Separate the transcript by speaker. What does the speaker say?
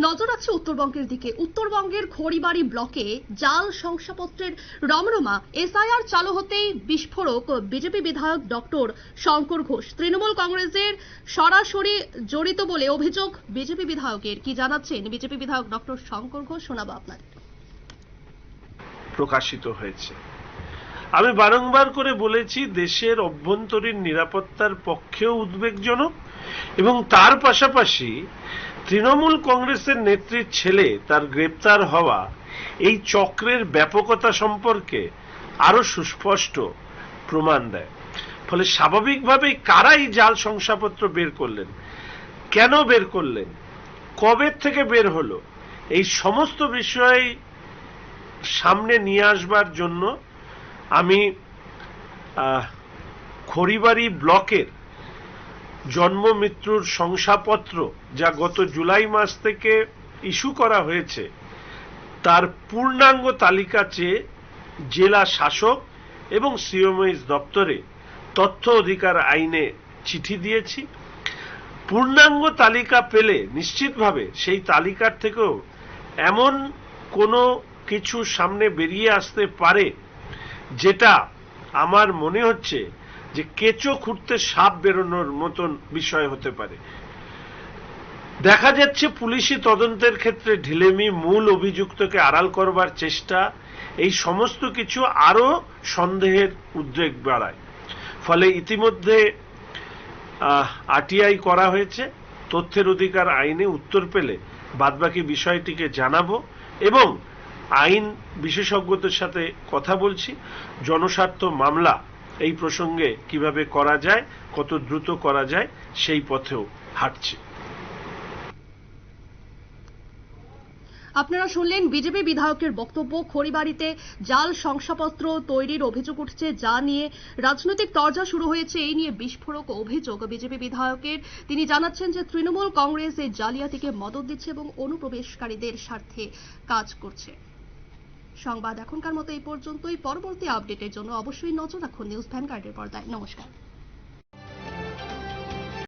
Speaker 1: নজর রাখছে উত্তরবঙ্গের দিকে। উত্তরবঙ্গের খড়িবাড়ি ব্লকে জাল শংসাপত্রের রমরমা এসআইআর চালু হতেই বিস্ফোরক বিজেপি বিধায়ক ডক্টর শঙ্কর ঘোষ। তৃণমূল কংগ্রেসের সরাসরি জড়িত বলে অভিযোগ বিজেপি বিধায়কের। কি জানাচ্ছেন বিজেপি বিধায়ক ডক্টর শঙ্কর ঘোষ? শোনাবো আপনাদের
Speaker 2: প্রকাশিত হয়েছে। আমি বারংবার করে বলেছি, দেশের অভ্যন্তরীণ নিরাপত্তার পক্ষেও উদ্বেগজনক। এবং তার পাশাপাশি তৃণমূল কংগ্রেসের নেত্রীর ছেলে তার গ্রেপ্তার হওয়া এই চক্রের ব্যাপকতা সম্পর্কে আরও সুস্পষ্ট প্রমাণ দেয়। ফলে স্বাভাবিকভাবেই কারাই জাল শংসাপত্র বের করলেন। কেন বের করলেন? কবে থেকে বের হলো? এই সমস্ত বিষয় সামনে নিয়ে আসবার জন্য আমি খড়িবাড়ি ব্লকের জন্ম মৃত্যুর শংসাপত্র যা গত জুলাই মাস থেকে ইস্যু করা হয়েছে, তার পূর্ণাঙ্গ তালিকা চেয়ে জেলা শাসক এবং সিএমএস দপ্তরে তথ্য অধিকার আইনে চিঠি দিয়েছি। পূর্ণাঙ্গ তালিকা পেলে নিশ্চিতভাবে সেই তালিকার থেকেও এমন কোনো কিছু সামনে বেরিয়ে আসতে পারে, যেটা আমার মনে হচ্ছে যে কেঁচো খুঁড়তে সাপ বেরোনোর মতন বিষয় হতে পারে। দেখা যাচ্ছে পুলিশি তদন্তের ক্ষেত্রে ঢিলেমি মূল অভিযুক্তকে আড়াল করবার চেষ্টা, এই সমস্ত কিছু আরও সন্দেহের উদ্রেক বাড়ায়। ফলে ইতিমধ্যে আরটিআই করা হয়েছে, তথ্যের অধিকার আইনে উত্তর পেলে বাদবাকি বিষয়টিকে জানাব এবং আইন বিশেষজ্ঞদের সাথে কথা বলছি। জনস্বার্থ মামলা এই প্রসঙ্গে কীভাবে করা যায়, কত দ্রুত করা যায়, সেই পথেও হাঁটছি।
Speaker 1: আপনারা শুনলেন বিজেপি বিধায়কের বক্তব্য। খড়িবাড়িতে জাল শংসাপত্র তৈরির অভিযোগ উঠছে, যা নিয়ে রাজনৈতিক তরজা শুরু হয়েছে। এই নিয়ে বিস্ফোরক অভিযোগ বিজেপি বিধায়কের। তিনি জানাচ্ছেন যে তৃণমূল কংগ্রেস এই জালিয়াতিকে মদত দিচ্ছে এবং অনুপ্রবেশকারীদের স্বার্থে কাজ করছে। সংবাদ এখনকার মতো এই পর্যন্তই। পরবর্তী আপডেটের জন্য অবশ্যই নজর রাখুন নিউজ ভ্যানগার্ডের পর্দায়। নমস্কার।